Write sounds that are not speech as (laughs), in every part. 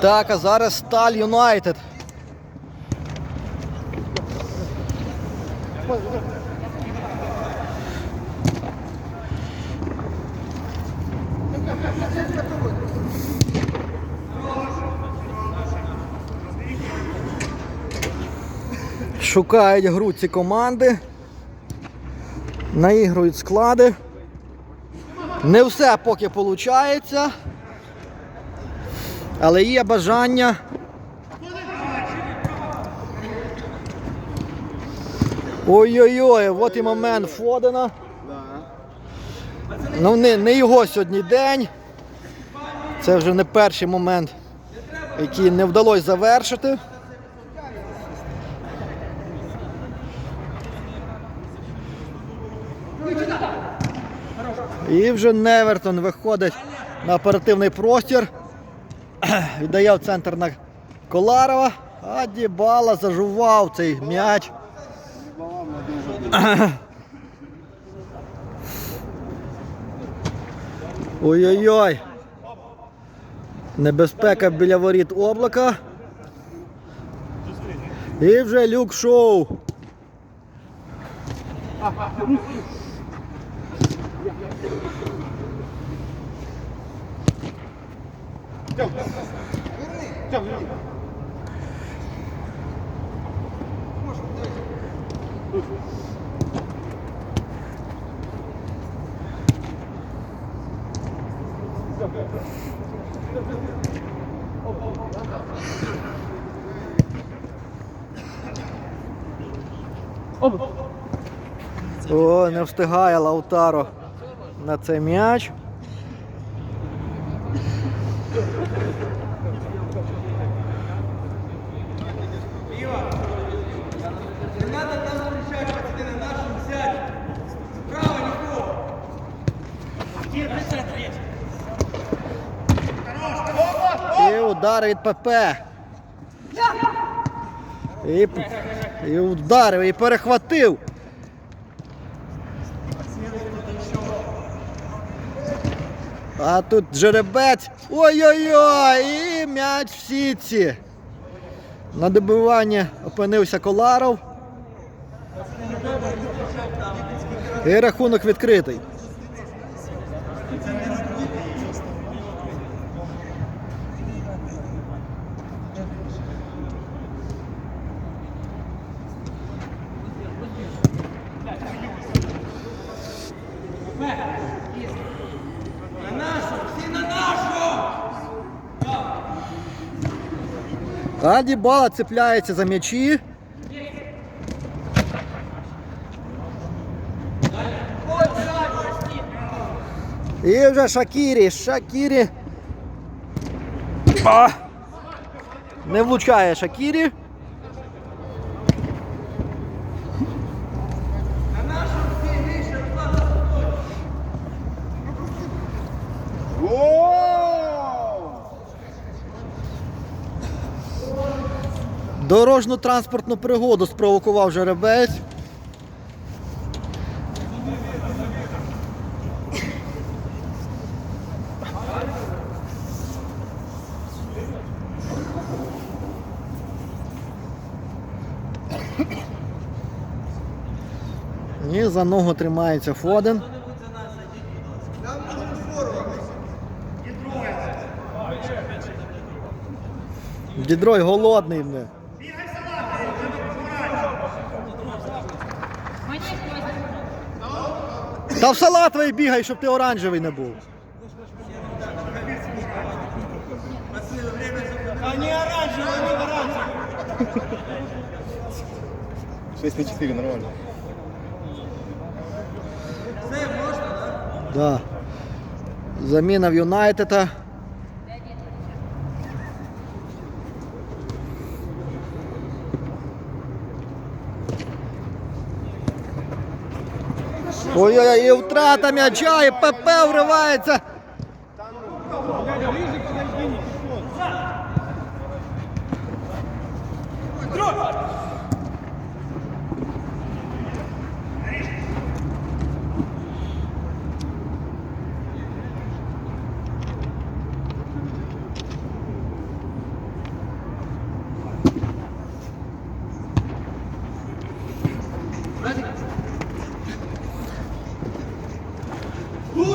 Так, а зараз Сталь Юнайтед. Шукають гру ці команди. Наігрують склади. Не все поки виходить. Але є бажання. Ой-ой-ой, от і момент Фодена. Ну, не, не його сьогодні день. Це вже не перший момент, який не вдалося завершити. І вже Невертон виходить на оперативний простір. (clears throat) Віддає в центр на Коларова, а Дібала зажував цей м'яч. (clears throat) Ой-ой-ой. Небезпека біля воріт облака. І вже люк шоу. О, не встигає Лаутаро на цей м'яч. Удар від ПП. І, і ударив, і перехватив. А тут жеребець. Ой-ой-ой! І м'яч в сітці. На добивання опинився Коларов. І рахунок відкритий. А Дібала цепляється за м'ячі. І вже Шакірі, Шакірі. А! Не влучає Шакірі. Дорожну транспортну пригоду спровокував жеребець. І за ногу тримається Фоден. Дідрой голодний. Бля. Та в салатовий бігай, щоб ти оранжевий не був. А не оранжевый, не оранжевый. 6 на 4 нормально. Да. Заміна в Юнайтеда. Ой-ой-ой, і втрата м'яча, і ПП вривається.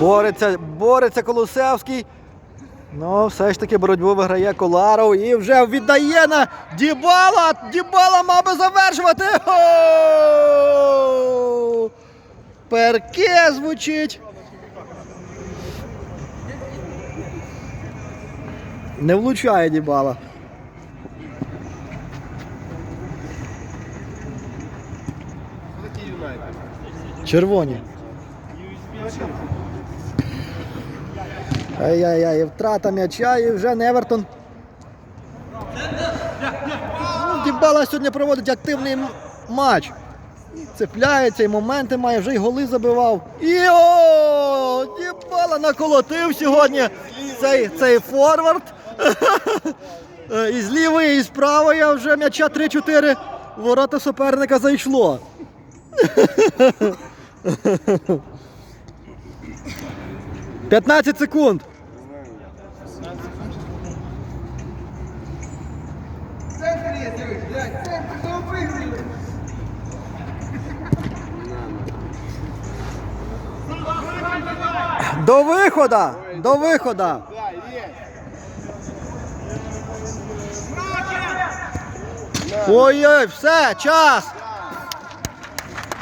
Бореться, бореться Колосевський. Ну, все ж таки боротьбу виграє Коларов і вже віддає на Дібала. Дібала мав би завершувати. О! Перке звучить. Не влучає Дібала. Червоні. Ай-яй-яй, втрата м'яча і вже Невертон. Дібала сьогодні проводить активний матч. Цепляється, і моменти має, вже й голи забивав. І о! Дібала наколотив сьогодні цей, цей форвард. (laughs) І з лівої, і з правої вже м'яча 3-4 ворота суперника зайшло. (laughs) П'ятнадцять секунд. Центр є, дивись, блядь, центр, ну виграли. До виходу! До виходу! Ой-ой, все, час!